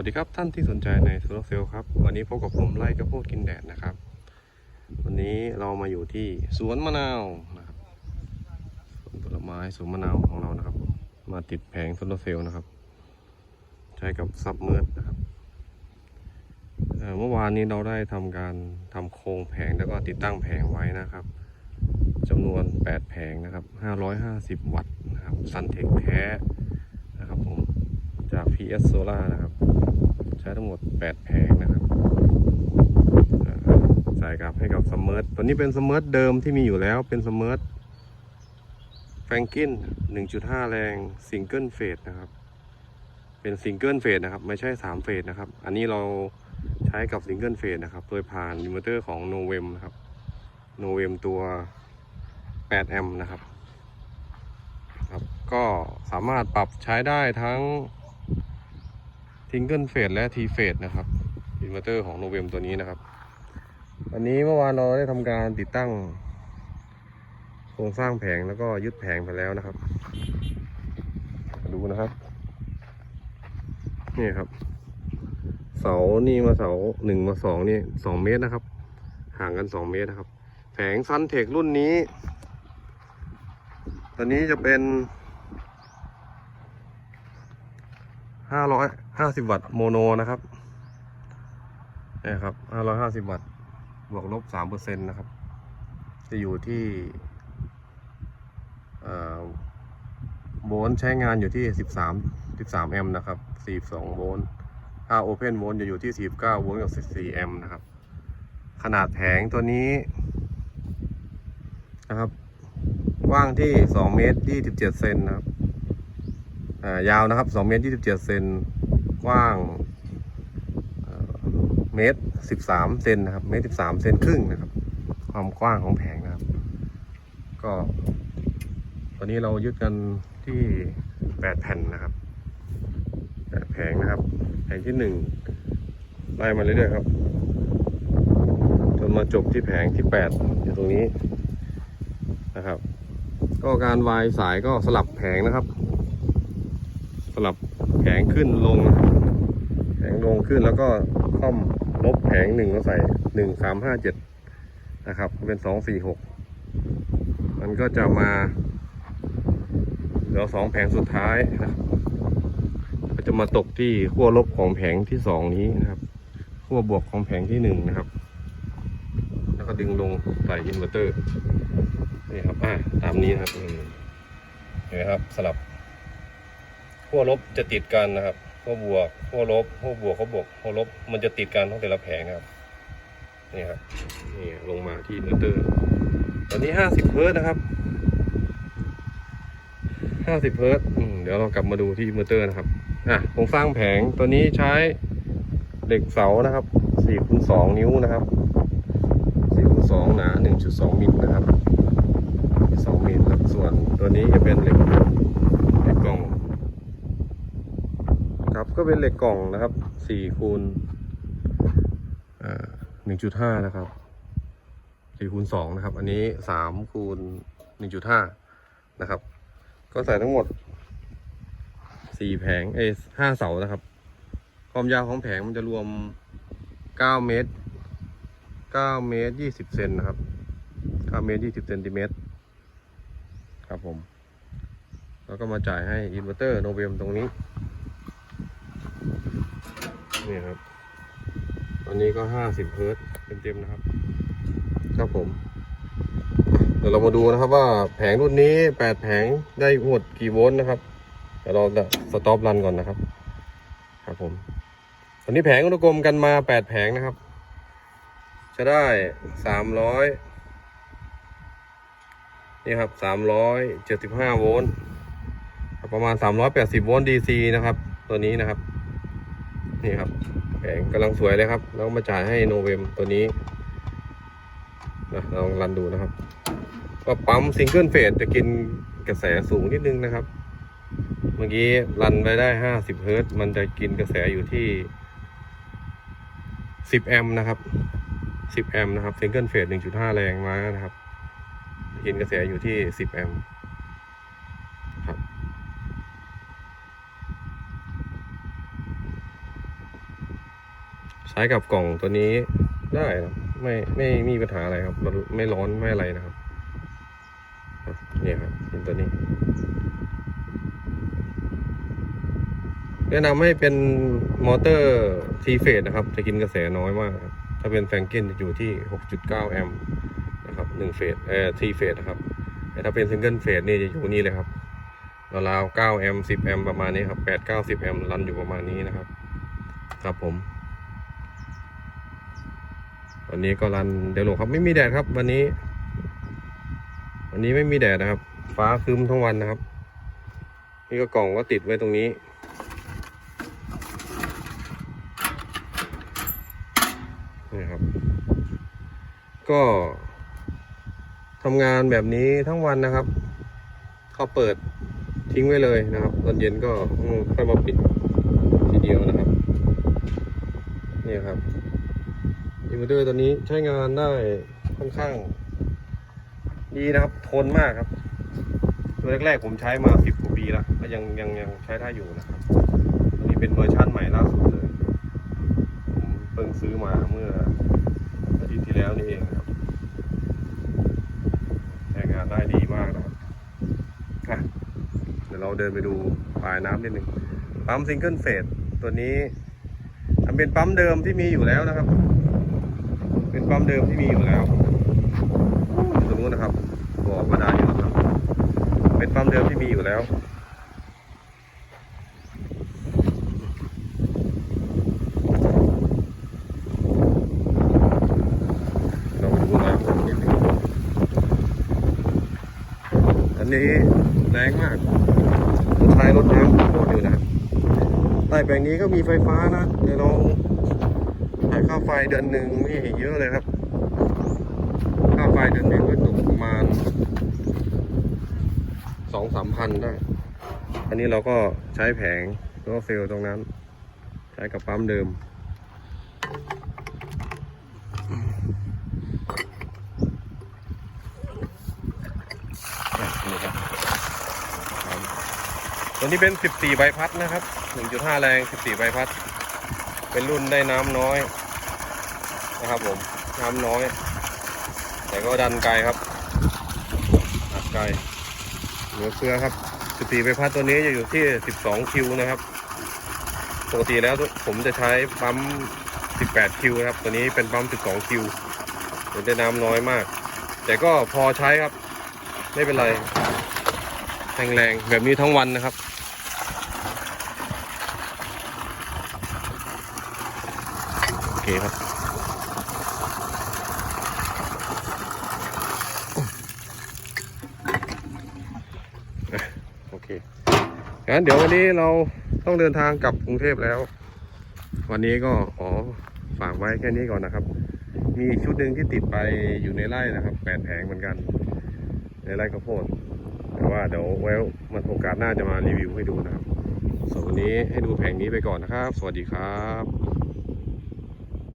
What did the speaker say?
วัสดีครับท่านที่สนใจในโซลาเซลล์ครับ วันนี้พบกับผมไล่กระโพดกินแดดนะครับ วันนี้เรามาอยู่ที่สวนมะนาวนะครับสวนผลไม้สวนมะนาวของเรานะครับ มาติดแผงโซลาเซลล์นะครับ ใช้กับซับเมิร์ดนะครับเมื่อวานนี้เราได้ทำการทำโครงแผงแล้วก็ติดตั้งแผงไว้นะครับจำนวน 8 แผงนะครับ 550 วัตต์นะครับซันเทคแท้นะครับผมจาก PS Solar นะครับ ช้ทั้งหมด 8 แผงนะครับอ่าใส่กับให้กับสมเมอร์ตัวนี้เป็นสมเมอร์เดิมที่มีอยู่แล้วเป็นสมเมอร์แฟรงกิน1.5 แรงซิงเกิลเฟสนะครับ เป็นซิงเกิลเฟสนะครับ ไม่ใช่ 3 เฟสนะครับ อันนี้เราใช้กับซิงเกิลเฟสนะครับ โดยผ่านอินเวอร์เตอร์ของโนเวมนะครับโนเวมตัว 8 แอมป์นะครับครับ ก็สามารถปรับใช้ได้ทั้ง ทิงเกิลเฟสและทีเฟสนะครับอินเวอร์เตอร์ของโนเวมตัวนี้นะครับ อันนี้เมื่อวานเราได้ทำการติดตั้ง โครงสร้างแผงแล้วก็ยึดแผงไปแล้วนะครับ ดูนะครับ นี่ครับ เสานี่มาเสาหนึ่งมาสองนี่สองเมตรนะครับ ห่างกันสองเมตรนะครับ แผงซันเทครุ่นนี้ตัวนี้จะเป็น ห้าร้อยห้าสิบวัตต์โมโนนะครับนี่ครับห้าร้อยห้าสิบวัตต์ บวกลบสามเปอร์เซ็นต์นะครับ จะอยู่ที่โวลต์ใช้งานอยู่ที่สิบสามสิบสามแอมป์นะครับสี่สองโวลต์ถ้าโอเพนโวลต์จะอยู่ที่สี่เก้าโวลต์กับสิบสี่แอมป์นะครับ ขนาดแผงตัวนี้นะครับ กว้างที่สองเมตรยี่สิบเจ็ดเซนนะครับ ยาวนะครับ2เมตร27เซนกว้างเมตร13เซนนะครับเมตร13เซนครึ่งนะครับ ความกว้างของแผงนะครับ ก็ตอนนี้เรายึดกันที่8แผ่นนะครับ8แผงนะครับ แผงที่1ไล่มาเรื่อยๆครับจนมาจบที่แผงที่ 8 อยู่ตรงนี้นะครับ ก็การวายสายก็สลับแผงนะครับ ลับแผงขึ้นลง แผงลงขึ้นแล้วก็ค่อมลบแผงหนึ่งมาใส่หนึ่งสามห้าเจ็ดนะครับเป็นสองสี่หกมันก็จะมาเหลือสองแผงสุดท้ายนะครับก็จะมาตกที่ขั้วลบของแผงที่สองนี้นะครับขั้วบวกของแผงที่หนึ่งนะครับ แล้วก็ดึงลงใส่อินเวอร์เตอร์นี่ครับอ่าตามนี้นะครับเห็นไหมครับสลับ ขั้วลบจะติดกันนะครับขั้วบวกขั้วลบขั้วบวกขั้วบวกขั้วลบมันจะติดกันทั้งแต่ละแผงนะครับนี่ครับนี่ลงมาที่อิเตอร์ ตอนนี้ห้าสิบเฮิร์ตนะครับห้าสิบเฮิร์ตเดี๋ยวเรากลับมาดูที่อิเตอร์นะครับอะโครงสร้างแผงตัวนี้ใช้เหล็กเสานะครับสี่คูณสองนิ้วนะครับสี่คูณสองหนาหนึ่งจุดสองมิลนะครับสองมิลครับส่วนตัวนี้จะเป็นเหล็กเหล็กกล่อง ครับ ก็เป็นเหล็กกล่องนะครับสี่คูณหนึ่งจุดห้านะครับสี่คูณสองนะครับ อันนี้สามคูณหนึ่งจุดห้านะครับ ก็ใส่ทั้งหมดสี่แผงเอห้าเสานะครับ ความยาวของแผงมันจะรวมเก้าเมตรเก้าเมตรยี่สิบเซนนะครับเก้าเมตรยี่สิบเซนติเมตรครับผม แล้วก็มาจ่ายให้อินเวอร์เตอร์โนเวมตรงนี้ นี่ครับ ตอนนี้ก็ห้าสิบเฮิร์ตซ์เต็มๆนะครับ ครับผม เดี๋ยวเรามาดูนะครับว่าแผงรุ่นนี้แปดแผงได้หมดกี่โวลต์นะครับเดี๋ยวเราจะสต็อปรันก่อนนะครับ ครับผม ตอนนี้แผงอุณหกลมกันมาแปดแผงนะครับ จะได้สามร้อยนี่ครับสามร้อยเจ็ดสิบห้าโวลต์ประมาณ 380 โวลต์ DC นะครับ ตัวนี้นะครับ นี่ครับแผงกำลังสวยเลยครับ แล้วมาจ่ายให้โนเวมตัวนี้นะลองรันดูนะครับ ก็ปั๊มซิงเกิลเฟสจะกินกระแสสูงนิดนึงนะครับ เมื่อกี้รันไปได้50เฮิร์ตมันจะกินกระแสอยู่ที่10แอมป์นะครับ10แอมป์นะครับซิงเกิลเฟส1.5แรงมานะครับ กินกระแสอยู่ที่10แอมป์ครับ ใช้กับกล่องตัวนี้ได้นะไม่ไม่มีปัญหาอะไรครับไม่ร้อนไม่อะไรนะครับนี่ครับเป็นตัวนี้แนะนำให้เป็นมอเตอร์ทีเฟสนะครับ จะกินกระแสน้อยมาก ถ้าเป็นแฟงเกนจะอยู่ที่ 6.9 แอมป์นะครับหนึ่งเฟสเอ่อทีเฟสนะครับแต่ถ้าเป็นซิงเกิลเฟสนี่จะอยู่นี่เลยครับราวๆ9แอมป์10 แอมป์ประมาณนี้ครับ8 9 10 แอมป์รันอยู่ประมาณนี้นะครับ ครับผม วันนี้ก็รันเดี๋ยวลงครับไม่มีแดดครับ วันนี้ วันนี้ไม่มีแดดนะครับ ฟ้าครึ้มทั้งวันนะครับ นี่ก็กล่องก็ติดไว้ตรงนี้นี่ครับ ก็ทำงานแบบนี้ทั้งวันนะครับเขาเปิดทิ้งไว้เลยนะครับ ตอนเย็นก็ค่อยมาปิดทีเดียวนะครับ นี่ครับ เวเตอร์ตัวนี้ใช้งานได้ค่อนข้าง ดีนะครับ ทนมากครับ ตัวแรกๆผมใช้มาสิบกว่าปีแล้วก็ยังยังยังใช้ได้อยู่นะครับอันนี้เป็นเวอร์ชันใหม่ล่าสุดเลยผมเพิ่งซื้อมาเมื่ออาทิตย์ที่แล้วนี่เองครับ ใช้งานได้ดีมากนะครับอะเดี๋ยวเราเดินไปดูปลายน้ำนิดหนึ่งปั๊มซิงเกิลเฟสตัวนี้มันเป็นปั๊มเดิมที่มีอยู่แล้วนะครับ เป็นปั๊มเดิมที่มีอยู่แล้วตรงนู้นนะครับบ่อบาดาลอยู่นะครับ เป็นปั๊มเดิมที่มีอยู่แล้วเราดูน้ำกันนิดนึงอันนี้แรงมากใช้รถน้ำโคตรอยู่นะใต้แปลงนี้ก็มีไฟฟ้านะเดี๋ยวเรา จ่ค่าไฟเดือนหนึ่งนี่เยอะเลยครับ ค่าไฟเดือนหนึ่งก็ตกประมาณสองสามพันได้ อันนี้เราก็ใช้แผงแล้วก็เซลล์ตรงนั้น ใช้กับปั๊มเดิม นี่ครับตัวนี้เป็น 14 ใบพัดนะครับ 1.5 แรง 14 ใบพัด เป็นรุ่นได้น้ำน้อย นะครับผมน้ำน้อย แต่ก็ดันไกลครับอัดไกลเหลือเฟือครับ14ใบพัดตัวนี้จะอยู่ที่ 12 คิวนะครับปกติแล้วผมจะใช้ปั๊ม 18 คิวนะครับ ตัวนี้เป็นปั๊ม 12 คิวเป็นได้น้ำน้อยมาก แต่ก็พอใช้ครับ ไม่เป็นไรแรงๆแบบนี้ทั้งวันนะครับ โอเคครับ อะโอเค งั้นเดี๋ยววันนี้เราต้องเดินทางกลับกรุงเทพแล้ว วันนี้ก็ขอฝากไว้แค่นี้ก่อนนะครับ มีชุดหนึ่งที่ติดไปอยู่ในไร่นะครับแปดแผงเหมือนกัน ในไร่ข้าวโพดแต่ว่าเดี๋ยวแว้มันโอกาสหน้าจะมารีวิวให้ดูนะครับส่วนวันนี้ให้ดูแผงนี้ไปก่อนนะครับ สวัสดีครับ